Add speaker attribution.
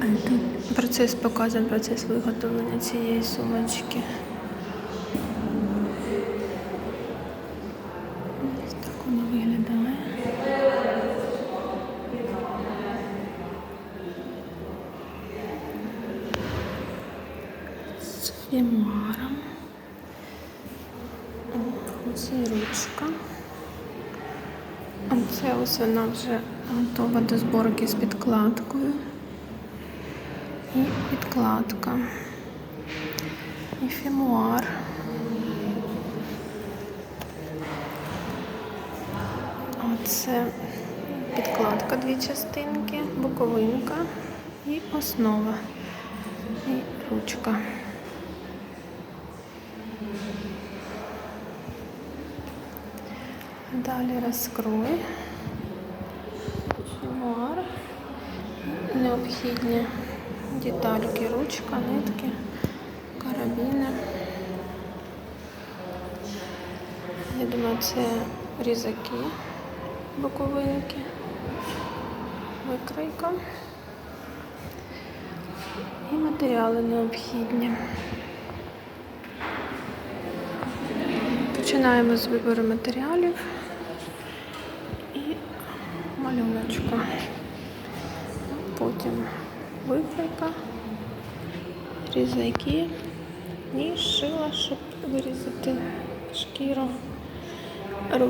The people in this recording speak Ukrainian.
Speaker 1: А Тут процес показує процес виготовлення цієї сумочки. Ось так воно виглядає. З фімаром. І ручка. А ось вона вже готова до зборки з підкладкою. І підкладка. І фемуар. Оце підкладка дві частинки, боковинка і основа. І ручка. Далі розкрой. Фемуар. Необхідні детальки, ручка, нитки, карабіни. Я думаю, це різаки, боковинки, викройка і матеріали необхідні. Починаємо з вибору матеріалів і малюночку. Потім викройка, різаки і шила, щоб вирізати шкіру.